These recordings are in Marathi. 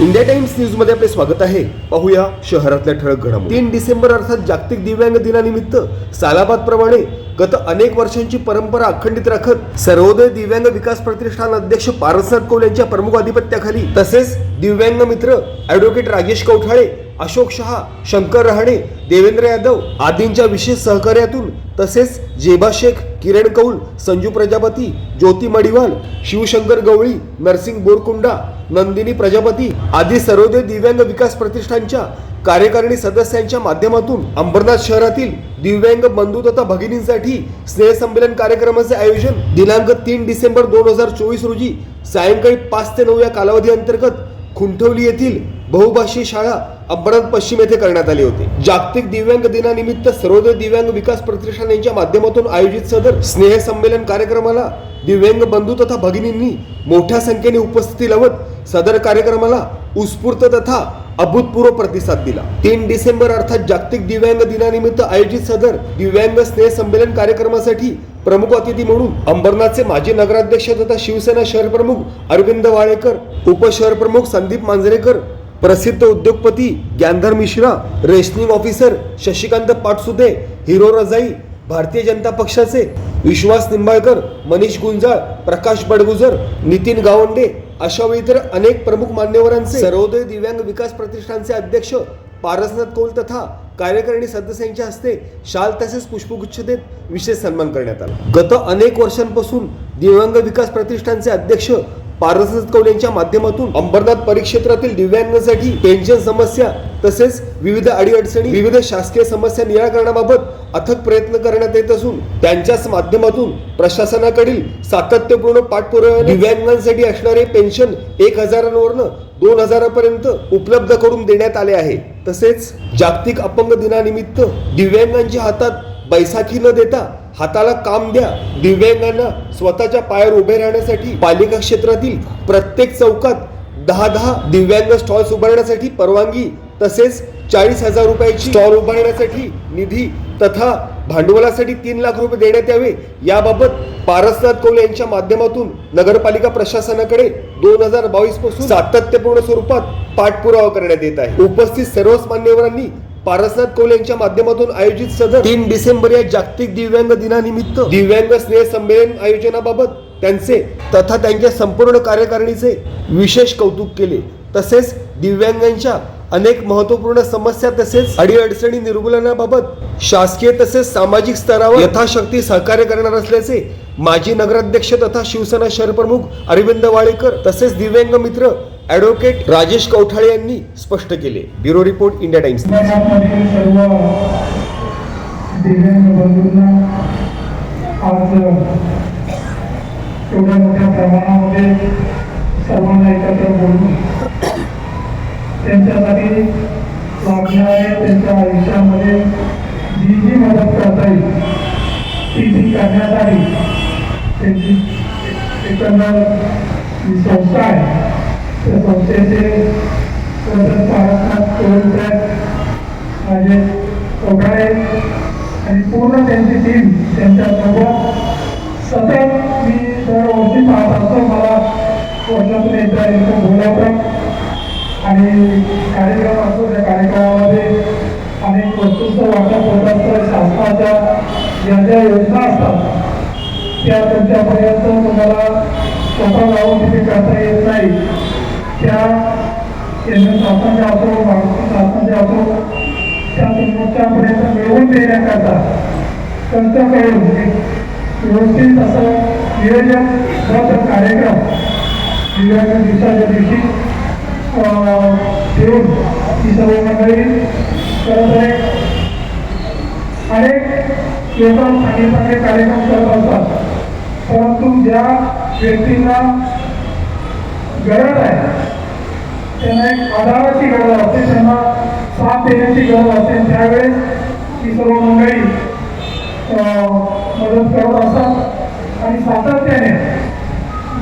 इंडिया टाइम्स न्यूजमध्ये आपले स्वागत आहे. पाहूया शहरातल्या ठळक घडामोडी. तीन डिसेंबर अर्थात जागतिक दिव्यांग दिनानिमित्त सालाबाद प्रमाणे गत अनेक वर्षांची परंपरा अखंडित राखत सर्वोदय दिव्यांग विकास प्रतिष्ठान अध्यक्ष पारसनाथ कौल यांच्या प्रमुख अधिपत्याखाली तसेच दिव्यांग मित्र ॲडव्होकेट राजेश कौठाळे अशोक शहा शंकर रहाणे देवेंद्र यादव आदींच्या विशेष सहकार्यातून तसेच जेबा शेख किरण कौल संजू प्रजापती ज्योती मडिवाल शिवशंकर गवळी नरसिंग बोरकुंडा नंदिनी प्रजापती आदी सर्वोदय दिव्यांग विकास प्रतिष्ठानच्या कार्यकारिणी सदस्यांच्या माध्यमातून अंबरनाथ शहरातील दिव्यांग बंधू तथा भगिनींसाठी स्नेहसंमेलन कार्यक्रमाचे आयोजन दिनांक तीन डिसेंबर दोन हजार चोवीस रोजी सायंकाळी पाच ते नऊ या कालावधी अंतर्गत खुंटवली येथील बहुभाषी शाळा अंबरनाथ पश्चिम येथे करण्यात आले होते. जागतिक दिव्यांग दिनानिमित्त सर्वोदय दिव्यांग विकास प्रतिष्ठान यांच्या माध्यमातून आयोजित सदर स्नेह संमेलन कार्यक्रमाला दिव्यांग बंधू तथा भगिनींनी मोठ्या संख्येने उपस्थिती लावत सदर कार्यक्रमाला उत्स्फूर्त तथा अभूतपूर्व प्रतिसाद दिला. तीन डिसेंबर अर्थात जागतिक दिव्यांग दिनानिमित्त आयोजित सदर दिव्यांग स्नेह संमेलन कार्यक्रमासाठी प्रमुख अतिथी म्हणून अंबरनाथचे माजी नगराध्यक्ष तथा शिवसेना शहर प्रमुख अरविंद वाळेकर उपशहर प्रमुख संदीप मांजरेकर प्रसिद्ध उद्योगपती Dnyandhar Mishra rationing officer Shashikant Patsude hero रजाई भारतीय जनता पक्षाचे विश्वास निंबाळकर मनीष गुंजाळ प्रकाश बडगुजर नितीन गावंडे अशा वेळी तर अनेक प्रमुख मान्यवरांचे सर्वोदय दिव्यांग विकास प्रतिष्ठानचे अध्यक्ष पारसनाथ कौल तथा कार्यकारिणी सदस्यांच्या हस्ते शाल तसेच पुष्पगुच्छ देत विशेष सन्मान करण्यात आला. गत अनेक वर्षांपासून दिव्यांग विकास प्रतिष्ठानचे अध्यक्ष पारसनाथ कौल यांच्या माध्यमातून अंबरनाथ परिक्षेत्रातील दिव्यांगांसाठी पेन्शन समस्या तसेच विविध अडीअडचणी विविध शासकीय समस्या निराकरणाबाबत अथक प्रयत्न करण्यात येत असून त्यांच्याच माध्यमातून प्रशासनाकडील सातत्यपूर्ण पाठपुराव्याने दिव्यांगांसाठी असणारे पेन्शन एक हजारांवरनं दोन हजारापर्यंत उपलब्ध करून देण्यात आले आहे. तसेच जागतिक अपंग दिनानिमित्त दिव्यांगांच्या हातात बैसाखी न देता हाताला काम द्या. दिव्यांगांना स्वतःच्या पायावर उभे राहण्यासाठी पालिका क्षेत्रातील प्रत्येक चौकात दहा दहा दिव्यांग स्टॉल्स उभारण्यासाठी परवानगी तसेच चाळीस हजार रुपयाची स्टॉल उभारण्यासाठी निधी तथा भांडवलासाठी तीन लाख रुपये देण्यात यावे. याबाबत पारसनाथ कौल यांच्या माध्यमातून नगरपालिका प्रशासनाकडे दोन हजार बावीसपासून सातत्यपूर्ण स्वरूपात पाठपुरावा करण्यात येत आहे. उपस्थित सर्वच मान्यवरांनी पारसनाथ कोल यांच्या माध्यमातून आयोजित सदर तीन डिसेंबर या जागतिक दिव्यांग दिनानिमित्त दिव्यांग स्नेह संमेलन आयोजनाबाबत त्यांचे तथा त्यांच्या संपूर्ण कार्यकारिणीचे विशेष कौतुक केले. तसेच दिव्यांगांच्या अनेक महत्त्वपूर्ण समस्या तसेच अडीअडचणी निर्मूलनाबाबत शासकीय तसेच सामाजिक स्तरावर यथाशक्ती सहकार्य करणार असल्याचे माजी नगराध्यक्ष तथा शिवसेना शहर प्रमुख अरविंद वाळेकर तसेच दिव्यांग मित्र ॲडव्होकेट राजेश कौठाळे यांनी स्पष्ट केले ब्युरो रिपोर्ट इंडिया टाइम्स एवढ्या मोठ्या प्रमाणामध्ये सर्वांना एकत्र बोलून त्यांच्यासाठी त्यांच्या आयुष्यामध्ये जी जी मदत करता येईल ती त्यांची एकंदर जी संस्था आहे त्या संस्थेचे माझे कोठाळे आणि पूर्ण त्यांची टीम त्यांच्यासोबत सतत मी दरवर्षी पाहत असतो मला वर्षातून एकदा येतो बोलायचं आणि कार्यक्रम असतो त्या कार्यक्रमामध्ये अनेक वस्तूंचं वाटप होत असतं शासनाच्या ज्या ज्या योजना असतात त्या तुमच्यापर्यंत तुम्हाला स्वतः लावून तिथे करता येत नाही. केंद्र असो महाराष्ट्र असो त्या तुमच्यापर्यंत मिळवून देण्याकरता त्यांच्याकडून एक म्हणजे व्यवस्थित असं नियोजन बद्ध कार्यक्रम दिव्यांग दिवसाच्या दिवशी ठेवून ही सर्व मंडळी करत आहे अनेक लोक चांगले चांगले कार्यक्रम करत असतात. परंतु ज्या व्यक्तींना गरज आहे त्यांना एक आधाराची गरज असते त्यांना साथ देण्याची गरज असते. त्यावेळेस ही सर्व मंडळी मदत करत असतात. आणि सातत्याने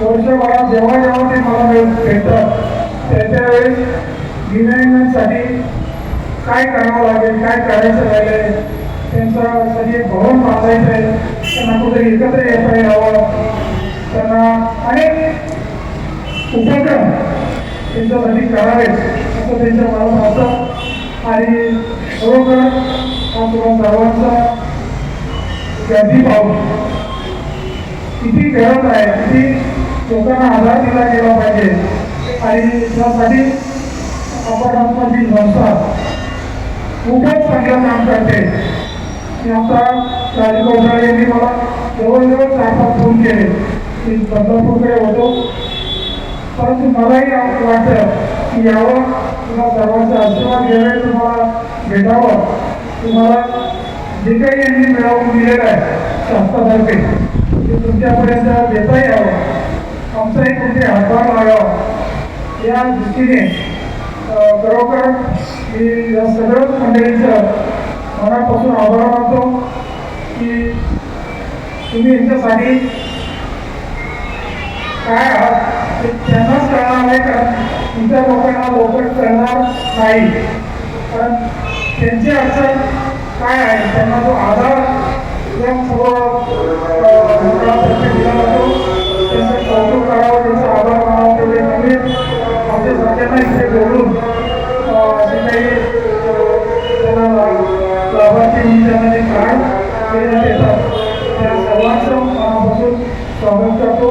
वर्षभरात जेव्हा जेव्हा ते मला वेळ भेटतात त्या त्यावेळेस दिव्यांगांसाठी काय करावं लागेल काय करायचं राहिलंय त्यांच्यासाठी एक भवन बांधायचं आहे त्यांना कुठे एकत्र येता यावं. त्यांना अनेक उपक्रम त्यांच्यासाठी करावे. असं त्यांच्या मनात असतं आणि खरोखर हा तुला सर्वांचा गर्दी पाहून. किती गरज आहे किती लोकांना आधार दिला गेला पाहिजे. आणि त्यासाठी अपघाताची संस्था खूपच चांगलं काम करते. की आमचा राजीव यांनी मला जवळजवळ चार पाच फोन केले. मी पंढरपूरकडे होतो. परंतु मलाही असं वाटतं की यावं किंवा सर्वांचा आशीर्वाद घ्यावे तुम्हाला भेटावं. तुम्हाला जे काही यांनी मिळवून दिलेलं आहे संस्थातर्फे ते तुमच्यापर्यंत देता यावं. आमचाही कुठे हातभार लागावा. या दृष्टीने खरोखर मी या सगळ्याच मंडळींचं मनापासून आभार मानतो की तुम्ही यांच्यासाठी काय आहात त्यांनाच करणार आहे कारण इतर लोकांना लवकर करणार नाही कारण त्यांची अडचण काय आहे त्यांना जो आधार या सर्व दिला जातो त्यांचं कौतुक करावं त्यांचा आभार मानावा तेवढे कमी आमच्या सगळ्यांना इथे बोलून जे काही लाभार्थी त्यांना जे त्या सर्वांचं मनापासून स्वागत करतो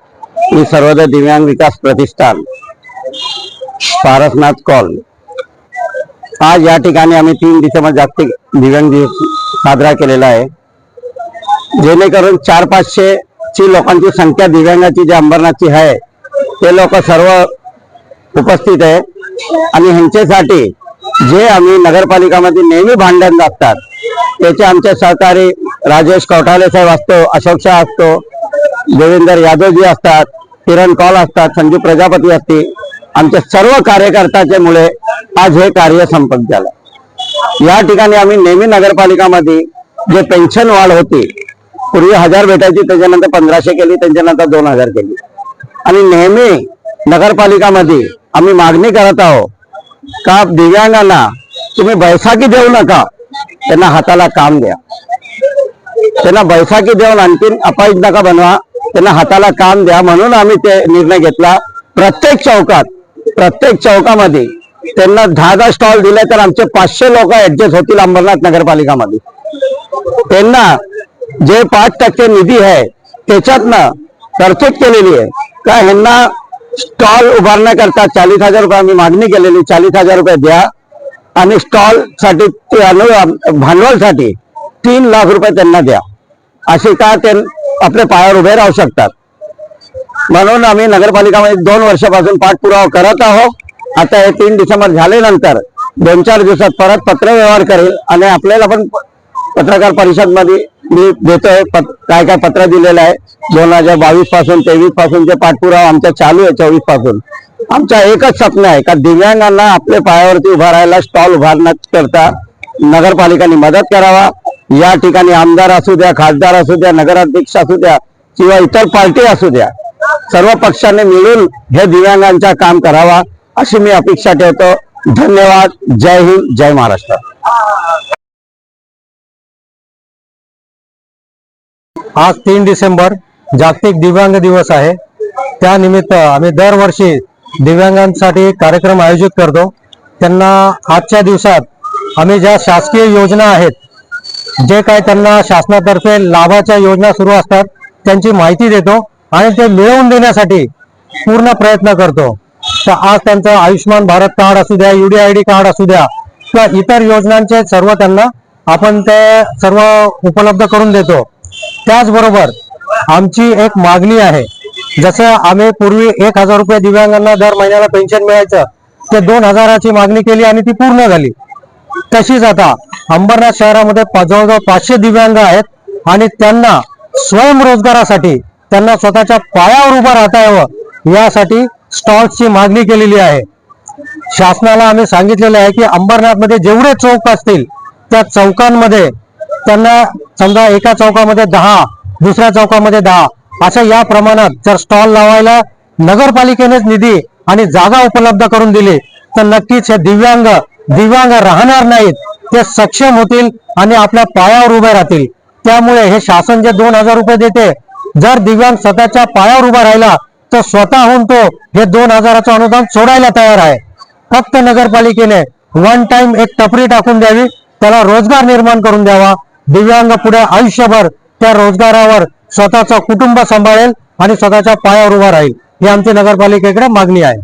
मी सर्वोदय दिव्यांग विकास प्रतिष्ठान पारसनाथ कॉल. आज या ठिकाणी आम्ही तीन डिसेंबर जागतिक दिव्यांग दिवस साजरा केलेला आहे. जेणेकरून चार पाचशे ची लोकांची संख्या दिव्यांगाची जी अंबरनाथची आहे ते लोक सर्व उपस्थित आहे. आणि ह्यांच्यासाठी जे आम्ही नगरपालिकामध्ये नेहमी भांडण लागतात त्याचे आमचे सहकारी राजेश कवठाले साहेब असतो अशोक शाह असतो देवेंद्र यादवजी असतात किरण कॉल असतात संजू प्रजापती असते. आमच्या सर्व कार्यकर्त्याच्या मुळे आज हे कार्य संपत झालं. या ठिकाणी आम्ही नेहमी नगरपालिकामध्ये जे पेन्शन वाढ होती पूर्वी हजार भेटायची त्याच्यानंतर पंधराशे केली त्याच्यानंतर दोन हजार केली. आणि नेहमी नगरपालिकामध्ये आम्ही मागणी करत आहोत का दिव्यांगांना तुम्ही बैसाखी देऊ नका त्यांना हाताला काम द्या. त्यांना बैसाकी देऊन आणखीन अपाहिज नका बनवा. त्यांना हाताला काम द्या म्हणून आम्ही ते निर्णय घेतला. प्रत्येक चौकात प्रत्येक चौकामध्ये त्यांना दहा दहा स्टॉल दिले तर आमचे पाचशे लोक ऍडजस्ट होतील अंबरनाथ नगरपालिकामध्ये. त्यांना जे पाच टक्के निधी आहे त्याच्यातनं तरतूद केलेली आहे. का ह्यांना स्टॉल उभारण्याकरता चाळीस हजार रुपये आम्ही मागणी केलेली चाळीस हजार रुपये द्या. आणि स्टॉलसाठी ते भांडवलसाठी तीन लाख रुपये त्यांना द्या. असे का ते आपल्या पायावर उभे राहू शकतात? म्हणून आम्ही नगरपालिकामध्ये दोन वर्षापासून पाठपुरावा करत आहोत. आता हे तीन डिसेंबर झाल्यानंतर दोन चार दिवसात परत पत्र व्यवहार करेल आणि आपल्याला पण पत्रकार परिषदमध्ये मी देतोय काय काय पत्र दिलेलं आहे. दोन हजार बावीसपासून तेवीसपासून जे पाठपुरावा आमचा चालू आहे चोवीसपासून आमचा एकच स्वप्न आहे का दिव्यांगांना आपल्या पायावरती उभा राहायला स्टॉल उभारण्याकरता नगरपालिकांनी मदत करावा. या ठिकाणी आमदार असू द्या खासदार असू द्या नगराध्यक्ष असू द्या किंवा इतर पार्टी असू द्या सर्व पक्षांनी मिळून हे दिव्यांगांचा काम करावा अशी मी अपेक्षा ठेवतो. धन्यवाद. जय हिंद जय महाराष्ट्र. आज तीन डिसेंबर जागतिक दिव्यांग दिवस आहे. त्यानिमित्त आम्ही दरवर्षी दिव्यांगांसाठी कार्यक्रम आयोजित करतो. त्यांना आजच्या दिवसात आम्ही ज्या शासकीय योजना आहेत जे काय त्यांना शासनातर्फे लाभाच्या योजना सुरू असतात त्यांची माहिती देतो आणि ते मिळवून देण्यासाठी पूर्ण प्रयत्न करतो. तर आज त्यांचं आयुष्यमान भारत कार्ड असू द्या युडीआयडी कार्ड असू द्या किंवा इतर योजनांचे सर्व त्यांना आपण ते सर्व उपलब्ध करून देतो. त्याचबरोबर आमची एक मागणी आहे जसं आम्ही पूर्वी एक हजार रुपये दिव्यांगांना दर महिन्याला पेन्शन मिळायचं ते दोन हजाराची मागणी केली आणि ती पूर्ण झाली. तशीच आता अंबरनाथ शहरामध्ये जवळजवळ पाचशे दिव्यांग आहेत आणि त्यांना स्वयंरोजगारासाठी त्यांना स्वतःच्या पायावर उभं राहता यावं यासाठी स्टॉल्सची मागणी केलेली आहे. शासनाला आम्ही सांगितलेलं आहे की अंबरनाथमध्ये जेवढे चौक असतील त्या चौकांमध्ये त्यांना समजा एका चौकामध्ये दहा दुसऱ्या चौकामध्ये दहा अशा या प्रमाणात जर स्टॉल लावायला नगरपालिकेनेच निधी आणि जागा उपलब्ध करून दिली तर नक्कीच हे दिव्यांग दिव्यांग राहणार नाहीत ते सक्षम होतील आणि आपल्या पायावर उभे राहतील. त्यामुळे हे शासन जे दोन हजार रुपये देते जर दिव्यांग स्वतःच्या पायावर उभा राहिला तर स्वतःहून तो हे दोन हजाराचं अनुदान सोडायला तयार आहे. फक्त नगरपालिकेने वन टाइम एक टपरी टाकून द्यावी त्याला रोजगार निर्माण करून द्यावा. दिव्यांग पुढे आयुष्यभर त्या रोजगारावर स्वतःचं कुटुंब सांभाळेल आणि स्वतःच्या पायावर उभा राहील. ही आमची नगरपालिकेकडे मागणी आहे.